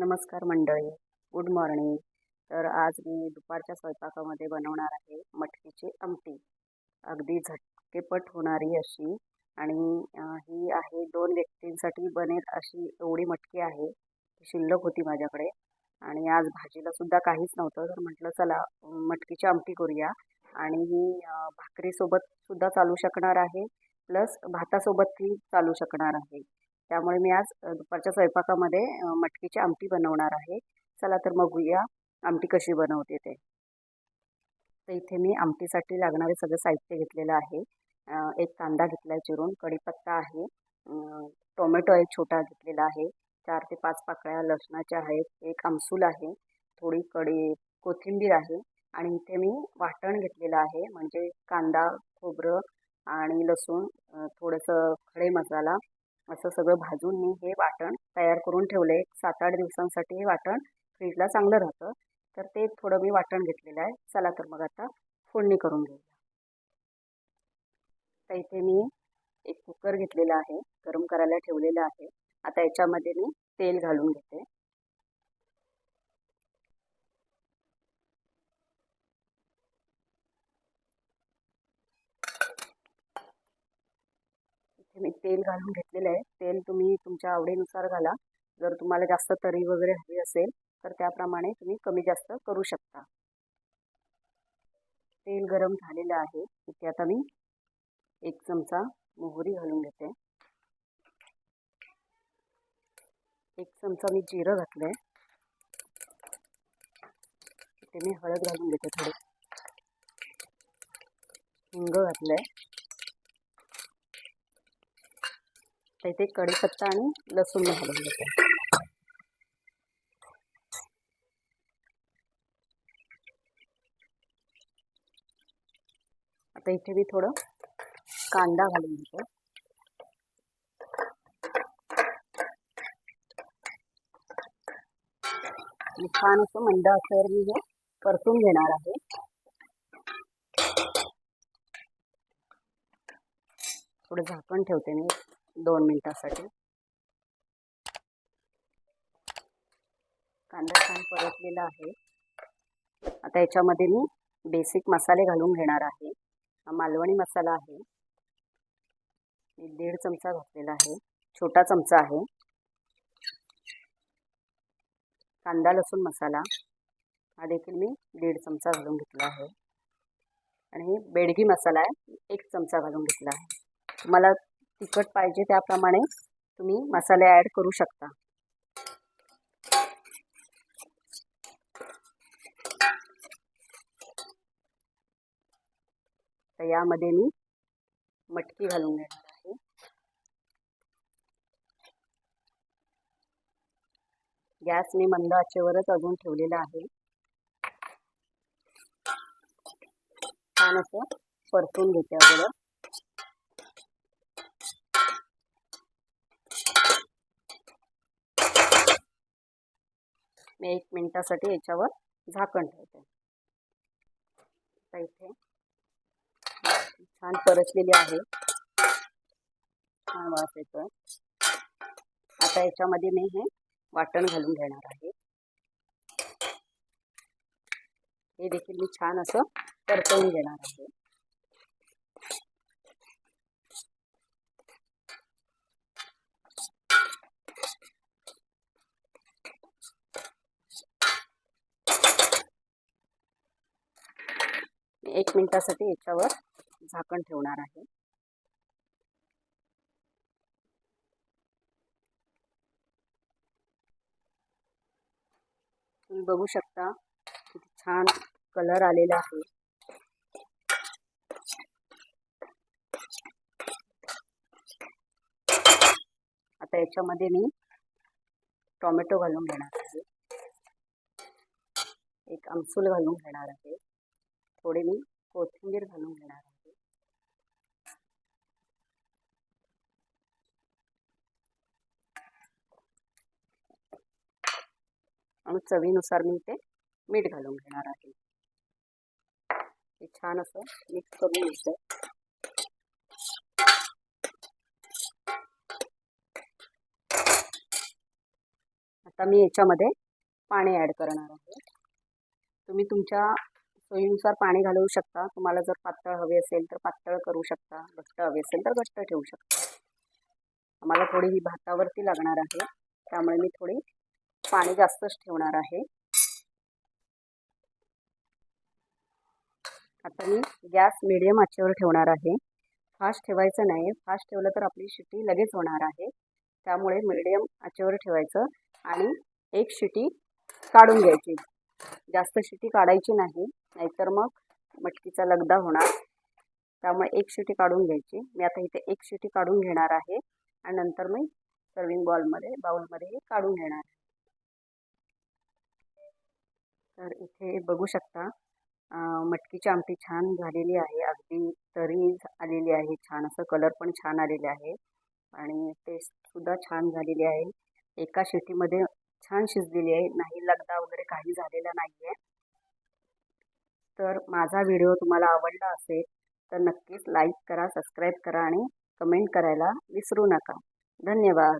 नमस्कार मंडळी. Good morning तर आज मी दुपारच्या स्वयंपाकामध्ये बनवणार आहे मटकीची आमटी. अगदी झटकेपट होणारी अशी आणि ही आहे दोन व्यक्तींसाठी बनेल अशी एवढी मटकी आहे. ती शिल्लक होती माझ्याकडे आणि आज भाजीला सुद्धा काहीच नव्हतं. तर म्हटलं चला मटकीची आमटी करूया आणि ही भाकरीसोबत सुद्धा चालू शकणार आहे. प्लस भातासोबतही चालू शकणार आहे. त्यामुळे मी आज दुपारच्या स्वयंपाकामध्ये मटकीची आमटी बनवणार आहे. चला तर बघूया आमटी कशी बनवते ते. तर इथे मी आमटीसाठी लागणारे सगळं साहित्य घेतलेलं आहे. एक कांदा घेतला आहे चिरून कढीपत्ता आहे टोमॅटो एक छोटा घेतलेला आहे चार ते पाच पाकळ्या लसणाच्या आहेत एक आमसूल आहे थोडी कढी कोथिंबीर आहे आणि इथे मी वाटण घेतलेलं आहे म्हणजे कांदा खोबरं आणि लसूण थोडंसं खडे मसाला असं सगळं भाजून मी हे वाटण तयार करून ठेवलं आहे सात आठ दिवसांसाठी हे वाटण फ्रीजला चांगलं राहतं. तर ते थोडं मी वाटण घेतलेलं आहे. चला तर मग आता फोडणी करून घेऊया. तर इथे मी एक कुकर घेतलेला आहे. गरम करायला ठेवलेलं आहे. आता याच्यामध्ये मी तेल घालून घेते. इथे मी तेल घालून घेतलेलं आहे. तेल तुम्ही तुमच्या आवडीनुसार घाला. जर तुम्हाला जास्त तरी वगैरे हवी असेल तर त्याप्रमाणे तुम्ही कमी जास्त करू शकता. तेल गरम झालेलं आहे. इथे आता मी एक चमचा मोहरी घालून घेते. एक चमचा मी जिरं घातलं आहे इथे मी हळद घालून घेते थोडी. हिंग घातलं आहे तर इथे कढीपत्ता आणि लसूण घालून घेते. आता इथे मी थोडं कांदा घालून घेते. छान असं मंद असल्यावर मी हे परतून घेणार आहे. थोडं झाकण ठेवते मी. दोन मिनिटासाठी. कांदा छान परतलेला आहे. आता याच्यामध्ये मी बेसिक मसाले घालून घेणार आहे. हा मालवणी मसाला आहे. मी दीड चमचा घातलेला आहे. छोटा चमचा आहे. कांदा लसूण मसाला हा देखील मी दीड चमचा घालून घेतला आहे. आणि बेडगी मसाला आहे. एक चमचा घालून घेतला आहे. तुम्हाला तिखट पाहिजे त्याप्रमाणे तुम्ही मसाले ॲड करू शकता. तर यामध्ये मी मटकी घालून घेणार आहे. गॅस मी मंद आचेवरच अजून ठेवलेला आहे. छान असं परतून घेते अगोदर. मी एक मिनिटासाठी याच्यावर झाकण ठेवते. आता इथे छान परतलेली आहे. छान वास येतोय. आता याच्यामध्ये मी हे वाटण घालून घेणार आहे. हे देखील मी छान असं परतवून घेणार आहे. एक मिनिटासाठी याच्यावर झाकण ठेवणार आहे. तुम्ही बघू शकता किती छान कलर आलेला आहे. आता याच्यामध्ये मी टोमॅटो घालून घेणार आहे. एक आमसूल घालून घेणार आहे. थोडी मी कोथिंबीर घालून घेणार आहे. आणि चवीनुसार मी ते मीठ घालून घेणार आहे. हे छान असं मिक्स करून घ्यायचं आता मी याच्यामध्ये पाणी ॲड करणार आहे. तुम्ही तुमच्या सोयीनुसार पाणी घालवू शकता. तुम्हाला जर पातळ हवे असेल तर पातळ करू शकता. घट्ट हवे असेल तर घट्ट ठेवू शकता. आम्हाला थोडी ही भातावरती लागणार आहे. त्यामुळे मी थोडी पाणी जास्तच ठेवणार आहे. आता मी गॅस मिडियम आचेवर ठेवणार आहे. फास्ट ठेवायचं नाही फास्ट ठेवलं तर आपली शिटी लगेच होणार आहे. त्यामुळे मिडियम आचेवर ठेवायचं आणि एक शिटी काढून घ्यायची. जास्त शिटी काढायची नाही. नाहीतर मग मटकीचा लगदा होणार. त्यामुळे एक शिटी काढून घ्यायची. मी आता इथे एक शिटी काढून घेणार आहे आणि नंतर मी सर्विंग बॉलमध्ये बाउलमध्ये हे काढून घेणार. तर इथे बघू शकता मटकीची आमटी छान झालेली आहे. अगदी तरी आलेली आहे छान. असं कलर पण छान आलेले आहे. आणि टेस्टसुद्धा छान झालेली आहे. एका शिटीमध्ये छान शिजलेली आहे. नाही लगदा वगैरे काही झालेला नाही तर माझा व्हिडिओ तुम्हाला आवडला असेल तर नक्कीच लाईक करा सबस्क्राईब करा आणि कमेंट करायला विसरू नका. धन्यवाद.